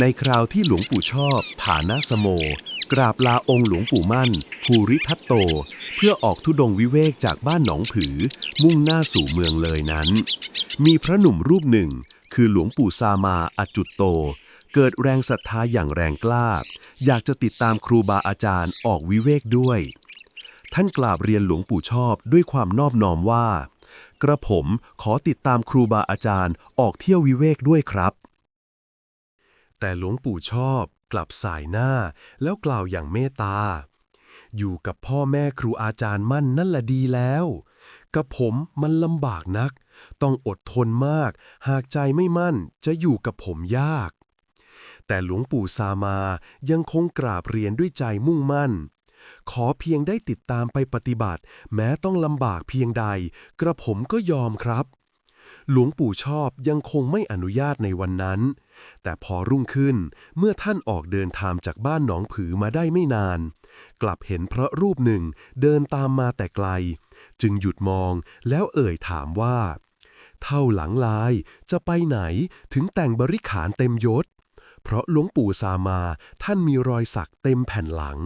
ในคราวที่หลวงปู่ชอบฐานะสโม กราบลาองค์หลวงปู่มั่น ภูริทัตโต เพื่อออกทุดงวิเวกจากบ้านหนองผือ มุ่งหน้าสู่เมืองเลยนั้น มีพระหนุ่มรูปหนึ่ง คือหลวงปู่ซามาอจุตโต เกิดแรงศรัทธาอย่างแรงกล้า อยากจะติดตามครูบาอาจารย์ออกวิเวกด้วย ท่านกราบเรียนหลวงปู่ชอบด้วยความนอบน้อมว่า กระผมขอติดตามครูบาอาจารย์ออกเที่ยววิเวกด้วยครับ แต่หลวงปู่ชอบกลับสายหน้า แล้วกล่าวอย่างเมตตา อยู่กับพ่อแม่ครูอาจารย์มั่นนั่นแหละดีแล้ว กับผมมันลำบากนัก ต้องอดทนมาก หากใจไม่มั่นจะอยู่กับผมยาก แต่หลวงปู่ซามายังคงกราบเรียนด้วยใจมุ่งมั่น ขอเพียงได้ติดตามไปปฏิบัติ แม้ต้องลำบากเพียงใด กระผมก็ยอมครับ หลวงปู่ชอบยังคงไม่อนุญาตในวันนั้น แต่พอรุ่งขึ้นเมื่อท่านออกเดินทางจากบ้านหนองผือมาได้ไม่นาน กลับเห็นพระรูปหนึ่งเดินตามมาแต่ไกล จึงหยุดมองแล้วเอ่ยถามว่า เท่าหลังลายจะไปไหนถึงแต่งบริขารเต็มยศ เพราะหลวงปู่สามาท่านมีรอยสักเต็มแผ่นหลัง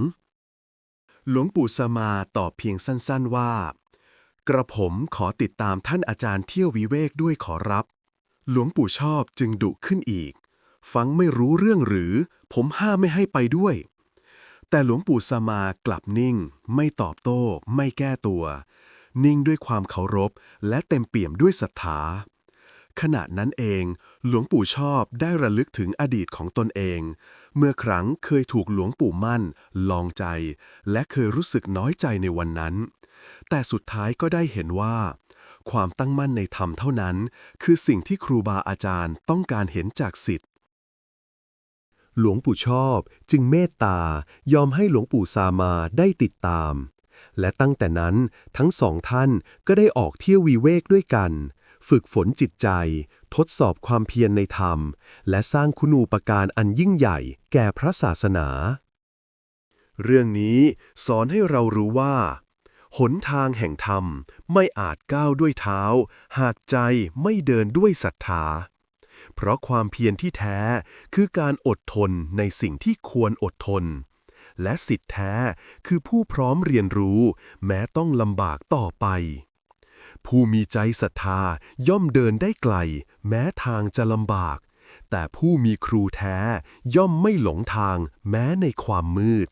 หลวงปู่สามาตอบเพียงสั้นๆว่า กระผมขอติดตามท่านอาจารย์เที่ยววิเวกด้วยขอรับ หลวงปู่ชอบจึงดุขึ้นอีก ฟังไม่รู้เรื่องหรือ ผมห้ามไม่ให้ไปด้วย แต่หลวงปู่สมากลับนิ่ง ไม่ตอบโต้ ไม่แก้ตัว นิ่งด้วยความเคารพ และเต็มเปี่ยมด้วยศรัทธาขณะนั้นเอง หลวงปู่ชอบได้ระลึกถึงอดีตของตนเอง เมื่อครั้งเคยถูกหลวงปู่มั่น ลองใจ และเคยรู้สึกน้อยใจในวันนั้น แต่สุดท้ายก็ได้เห็นว่า ความตั้งมั่นในธรรมเท่านั้น คือสิ่งที่ครูบาอาจารย์ต้องการเห็นจากสิทธิ์หลวงปู่ชอบจึงเมตตายอมให้หลวงปู่ซามาได้ติดตาม และตั้งแต่นั้นทั้งสองท่านก็ได้ออกเที่ยววีเวกด้วยกัน ฝึกฝนจิตใจ ทดสอบความเพียรในธรรม และสร้างคุณูปการอันยิ่งใหญ่แก่พระศาสนา เรื่องนี้สอนให้เรารู้ว่า หนทางแห่งธรรมไม่อาจก้าวด้วยเท้า หากใจไม่เดินด้วยศรัทธา เพราะความเพียรที่แท้คือการอดทนในสิ่งที่ควรอดทน และสิทธิแท้คือผู้พร้อมเรียนรู้ แม้ต้องลำบากต่อไป ผู้มีใจศรัทธาย่อมเดินได้ไกล แม้ทางจะลำบาก แต่ผู้มีครูแท้ย่อมไม่หลงทางแม้ในความมืด